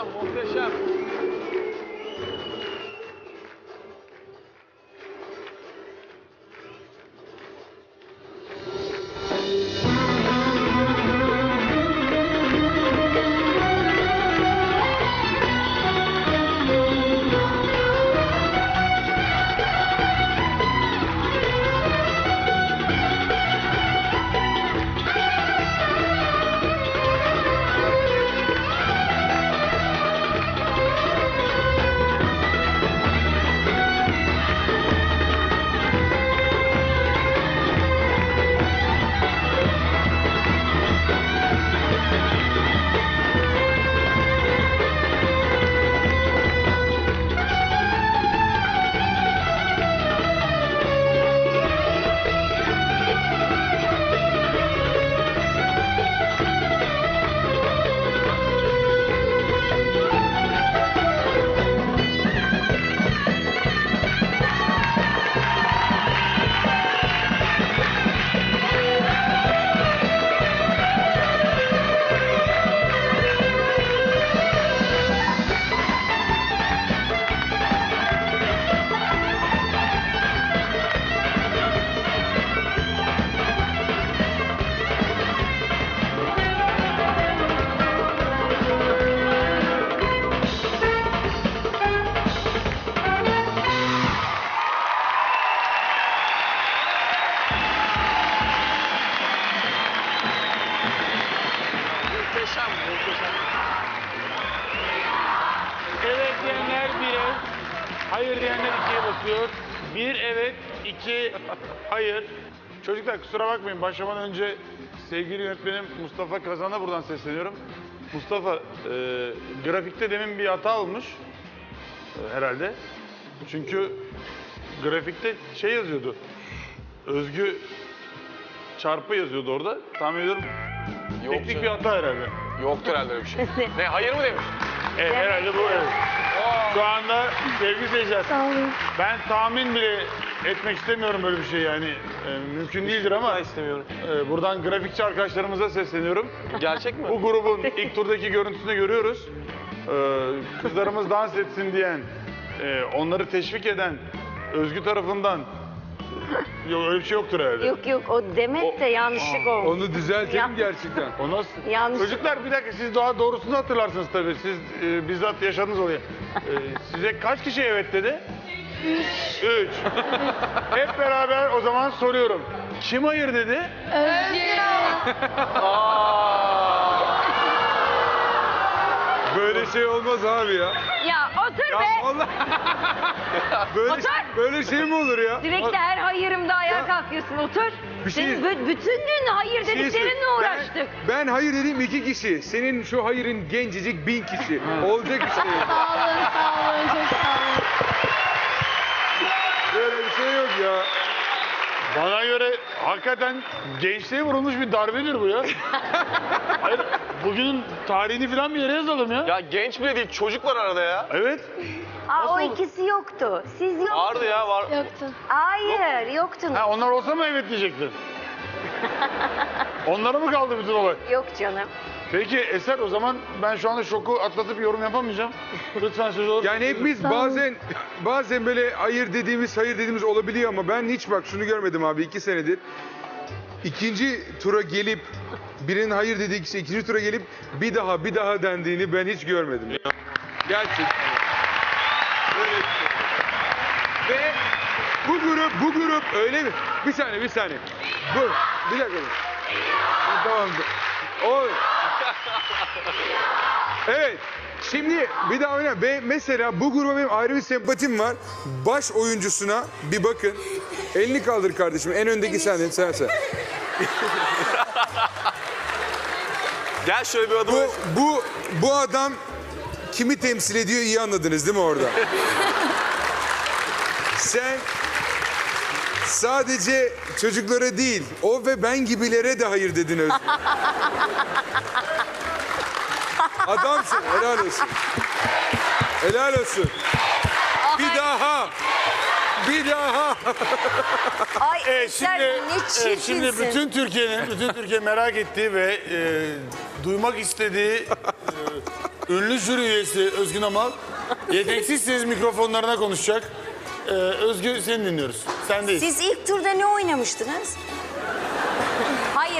fechamos, vamos fechar. İkiye basıyor. Bir evet, iki hayır. Çocuklar kusura bakmayın başlamadan önce sevgili yönetmenim Mustafa Kazan'a buradan sesleniyorum. Mustafa, e, grafikte demin bir hata olmuş e, herhalde. Çünkü grafikte şey yazıyordu. Özgü çarpı yazıyordu orada. Tahmin ediyorum Yok teknik canım. bir hata herhalde. Yoktur herhalde öyle bir şey. ne, hayır mı demiş? E, herhalde bu evet. Şu anda sevgili seyirciler, ben tahmin bile etmek istemiyorum böyle bir şey yani. E, mümkün değildir ama istemiyorum. e, buradan grafikçi arkadaşlarımıza sesleniyorum. Gerçek mi? Bu grubun ilk turdaki görüntüsünü görüyoruz. E, kızlarımız dans etsin diyen, e, onları teşvik eden Özgü tarafından yok öyle bir şey yoktur herhalde. Yok yok o demek de yanlışlık olmuş. Onu düzeltelim Ya. gerçekten. O nasıl? Yanlış. Çocuklar bir dakika siz daha doğrusunu hatırlarsınız tabii. Siz e, bizzat yaşadınız orayı. E, size kaç kişi evet dedi? Üç. Üç. Hep beraber o zaman soruyorum. Kim hayır dedi? Böyle şey olmaz abi ya. Ya otur Ya be. vallahi böyle Otur. böyle şey mi olur ya? Sürekli her hayırımda ayağa Ya. kalkıyorsun otur. Bir şey- Senin bü- bütün gün hayır şey dediklerinle uğraştık. Ben, ben hayır dediğim iki kişi. Senin şu hayırın gencecik bin kişi. Olacak bir şey. yok. Sağ olun sağ olun çok sağ olun. Böyle bir şey yok ya. Bana göre hakikaten gençliğe vurulmuş bir darbedir bu ya. Bugünün tarihini falan bir yere yazalım ya. Ya genç bile değil, çocuk var arada ya. Evet. Aa, o ikisi yoktu. Siz yoktunuz. Vardı ya, var. Hayır yoktunuz. Ha, onlar olsa mı evet diyecektin? Onlara mı kaldı bütün olay? Yok canım. Peki Eser o zaman ben şu anda şoku atlatıp yorum yapamayacağım. Lütfen söz olur. Yani hepimiz bazen bazen böyle hayır dediğimiz hayır dediğimiz olabiliyor ama ben hiç bak şunu görmedim abi iki senedir. İkinci tura gelip birinin hayır dediği kişi ikinci tura gelip bir daha bir daha dendiğini ben hiç görmedim. Ya. Gerçekten. Böyle bir şey. Ve bu grup bu grup öyle mi? Bir saniye bir saniye. Bu bir dakika. Tamam. O Evet. Şimdi bir daha oyna. Ve mesela bu gruba benim ayrı bir sempatim var. Baş oyuncusuna bir bakın. Elini kaldır kardeşim. En öndeki sen. Sen sen. Gel şöyle bir adım. Bu, bu, bu adam kimi temsil ediyor iyi anladınız değil mi orada? Sen sadece çocuklara değil, o ve ben gibilere de hayır dedin Özgür. Adamsın, helal olsun. Helal olsun. Bir daha. Bir daha. Ay sen şimdi, ne çirkinsin. şimdi bütün Türkiye'nin, bütün Türkiye merak ettiği ve e, duymak istediği e, ünlü jüri üyesi Özgün Amal yeteneksizsiniz mikrofonlarına konuşacak. E, Özgür seni dinliyoruz. Sendeyiz. Siz ilk turda ne oynamıştınız?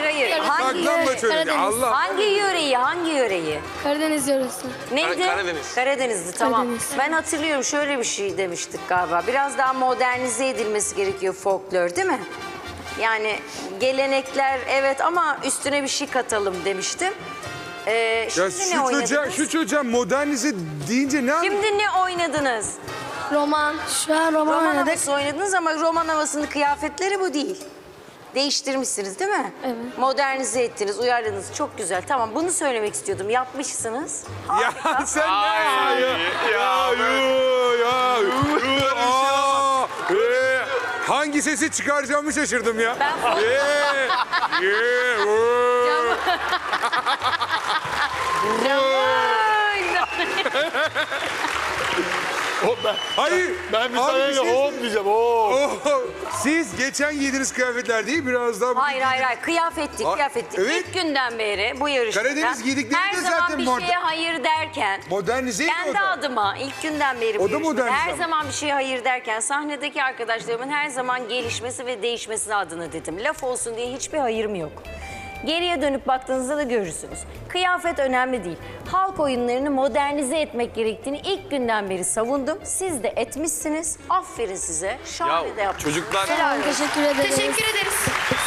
Hayır hayır. Hangi, şöyle. Karadeniz. Allah. hangi yöreyi? Hangi yöreyi? Karadeniz yöresi. Neydi? Karadeniz. Karadeniz'di tamam. Karadeniz. Ben hatırlıyorum şöyle bir şey demiştik galiba. Biraz daha modernize edilmesi gerekiyor folklor değil mi? Yani gelenekler evet ama üstüne bir şey katalım demiştim. Ee, Ya şimdi ne şu oynadınız? çocuğa, şu çocuğa modernize deyince ne? Şimdi ne oynadınız? Roman. Şu an roman, Roman oynadık. havası oynadınız ama roman havasının kıyafetleri bu değil. Değiştirmişsiniz değil mi? Evet. Modernize ettiniz, uyarladınız. Çok güzel. Tamam bunu söylemek istiyordum. Yapmışsınız. Ya sen ne ya? ya Ya ya yu. Aa, ee, Hangi sesi çıkaracağımı şaşırdım ya. Ben Ee, ee, oo. Ben, Hayır. ben bir Abi bir şey- hop diyeceğim. Hop. Oh, Siz geçen giydiğiniz kıyafetler değil biraz daha... Hayır hayır hayır kıyafetti Aa, kıyafetti. evet. İlk günden beri bu yarışmada Karadeniz giydiklerinde her zaman zaten bir şeye hayır derken Modernize mi o kendi da? adıma ilk günden beri bu O da yarışmada modernize her ama. zaman bir şeye hayır derken sahnedeki arkadaşlarımın her zaman gelişmesi ve değişmesi adına dedim. Laf olsun diye hiçbir hayırım yok. Geriye dönüp baktığınızda da görürsünüz. Kıyafet önemli değil. Halk oyunlarını modernize etmek gerektiğini ilk günden beri savundum. Siz de etmişsiniz. Aferin size. Şahane de Ya yaptınız. çocuklar olsun. Teşekkür ederiz. Teşekkür ederiz.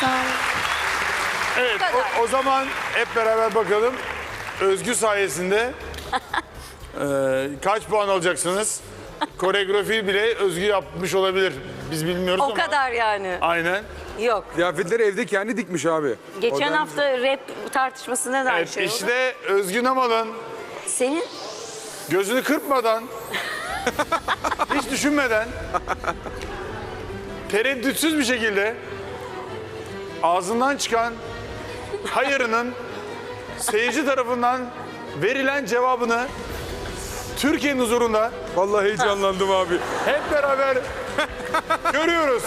Sağ olun. Evet o, o zaman hep beraber bakalım. Özgü sayesinde e, kaç puan alacaksınız? Koreografi bile Özgü yapmış olabilir. Biz bilmiyoruz O ama. kadar yani. Aynen. Yok. Kıyafetleri evde kendi dikmiş abi. Geçen Modernize. hafta rap tartışmasında da aynı Evet şey oldu. işte Özgün Amal'ın Senin gözünü kırpmadan, hiç düşünmeden, tereddütsüz bir şekilde ağzından çıkan hayırının seyirci tarafından verilen cevabını Türkiye'nin huzurunda Vallahi heyecanlandım abi. hep beraber görüyoruz.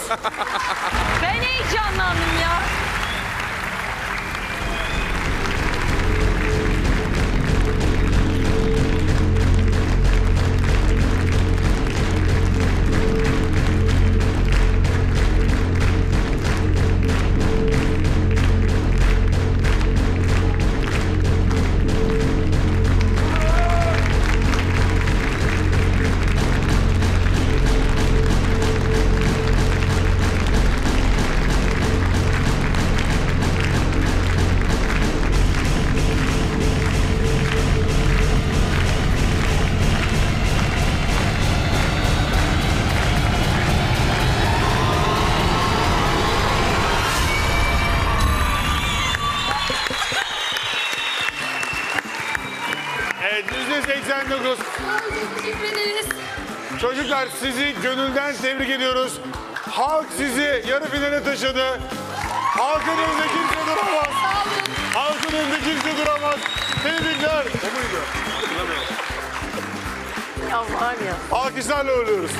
Çocuklar sizi gönülden tebrik ediyoruz. Halk sizi yarı finale taşıdı. Halkın önünde kimse duramaz. Halkın önünde kimse duramaz. Tebrikler. Ya var ya. Alkışlarla ölüyoruz.